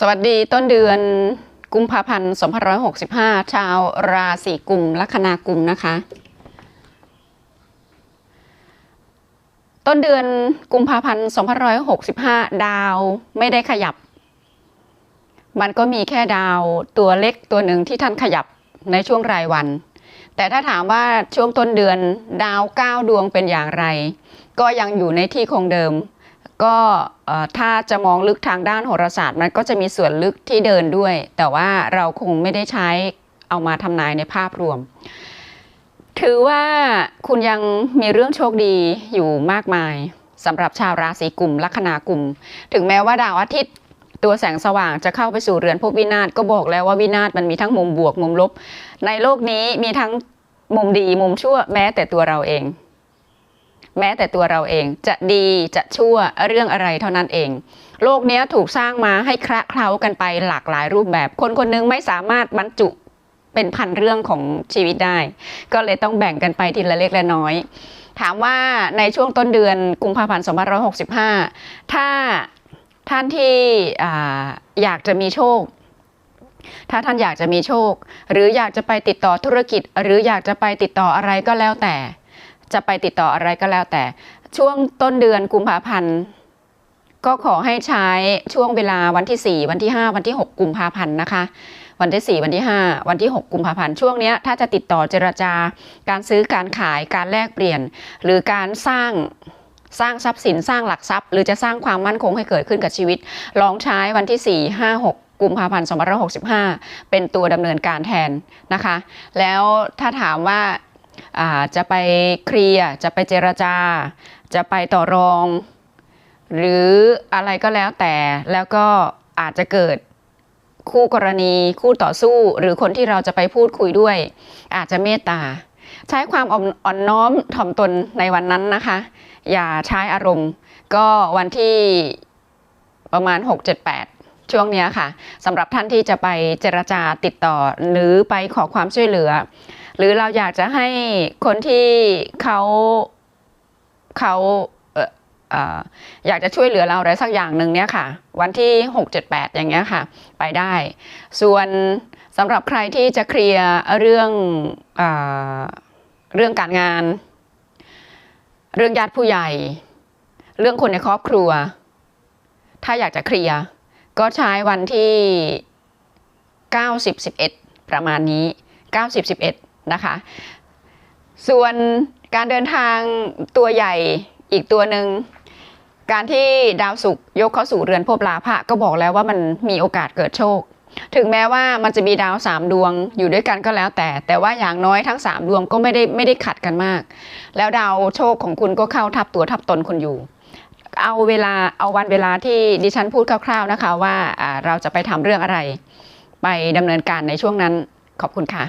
สวัสดีต้นเดือนกุมภาพันธ์2565 ชาวราศีกุมลัคนากุมนะคะ ต้นเดือนกุมภาพันธ์2565 ดาวไม่ได้ขยับ มันก็มีแค่ดาวตัวเล็กตัวหนึ่งที่ท่านขยับในช่วงรายวัน แต่ถ้าถามว่าช่วงต้นเดือนดาว 9 ดวงเป็นอย่างไร ก็ยังอยู่ในที่คงเดิม ก็ถ้าจะมองลึกทางด้านโหราศาสตร์มันก็จะมีส่วนลึกที่เดินด้วย แต่ว่าเราคงไม่ได้ใช้เอามาทำนายในภาพรวม ถือว่าคุณยังมีเรื่องโชคดีอยู่มากมายสำหรับชาวราศีกุมลัคนากลุ่ม ถึงแม้ว่าดาวอาทิตย์ตัวแสงสว่างจะเข้าไปสู่เรือนภพวินาศก็บอกแล้วว่าวินาศมันมีทั้งมุมบวกมุมลบ ในโลกนี้มีทั้งมุมดีมุมชั่วแม้แต่ตัวเราเอง แม้แต่ตัวเราเองจะดีจะชั่วเรื่องอะไรเท่านั้นเอง โลกนี้ถูกสร้างมาให้คละเคล้ากันไปหลากหลายรูปแบบ คนคนหนึงไม่สามารถบรรจุเป็นพันเรื่องของชีวิตได้ ก็เลยต้องแบ่งกันไปทีละเล็กละน้อย ถามว่าในช่วงต้นเดือนกุมภาพันธ์2565 ถ้าท่านที่ออยากจะมีโชคถ้าท่านอยากจะมีโชค หรืออยากจะไปติดต่อธุรกิจ หรืออยากจะไปติดต่ออะไรก็แล้วแต่ จะไปติดต่ออะไรก็แล้วแต่ ช่วงต้นเดือนกุมภาพันธ์ก็ขอให้ใช้ช่วงเวลาวันที่ 4 วันที่ 5 วันที่ 6 กุมภาพันธ์นะคะ วันที่ 4 วันที่ 5 วันที่ 6 กุมภาพันธ์ช่วงนี้ถ้าจะติดต่อเจรจาการซื้อการขายการแลกเปลี่ยน หรือการสร้างสร้างทรัพย์สินสร้างหลักทรัพย์ หรือจะสร้างความมั่นคงให้เกิดขึ้นกับชีวิต ลองใช้วันที่ 4 5 6กุมภาพันธ์2565 เป็นตัวดำเนินการแทนนะคะ แล้วถ้าถามว่า จะไปเคลียร์จะไปเจรจา จะไปต่อรอง หรืออะไรก็แล้วแต่แล้วก็อาจจะเกิดคู่กรณีคู่ต่อสู้ หรือคนที่เราจะไปพูดคุยด้วย อาจจะเมตตา ใช้ความอ่อนน้อมถ่อมตนในวันนั้นนะคะ อย่าใช้อารมณ์ ก็วันที่ประมาณ 6-7-8 ช่วงนี้ค่ะสำหรับท่านที่จะไปเจรจาติดต่อ หรือไปขอความช่วยเหลือ หรือเราอยากจะให้คนที่เขาเขาเอออยากจะช่วยเหลือเราอะไรสักอย่างหนึ่งเนี่ยค่ะ วันที่ 6 7 8 อย่างเงี้ยค่ะ ไปได้ ส่วนสำหรับใครที่จะเคลียร์เรื่องเออเรื่องการงาน เรื่องญาติผู้ใหญ่ เรื่องคนในครอบครัว ถ้าอยากจะเคลียร์ก็ใช้วันที่ 90 11 ประมาณนี้ 90 11 นะคะ ส่วนการเดินทางตัวใหญ่อีกตัวหนึ่งการที่ดาวศุกร์ยกเข้าสู่เรือนภพลาภะก็บอกแล้วว่ามันมีโอกาสเกิดโชค ถึงแม้ว่ามันจะมีดาวสามดวงอยู่ด้วยกันก็แล้วแต่ แต่ว่าอย่างน้อยทั้งสามดวงก็ไม่ได้ไม่ได้ขัดกันมาก แล้วดาวโชคของคุณก็เข้าทับตัวทับตนคุณอยู่ เอาเวลาเอาวันเวลาที่ดิฉันพูดคร่าว ๆนะคะ ว่าอ่าเราจะไปทำเรื่องอะไร ไปดำเนินการในช่วงนั้นขอบคุณค่ะ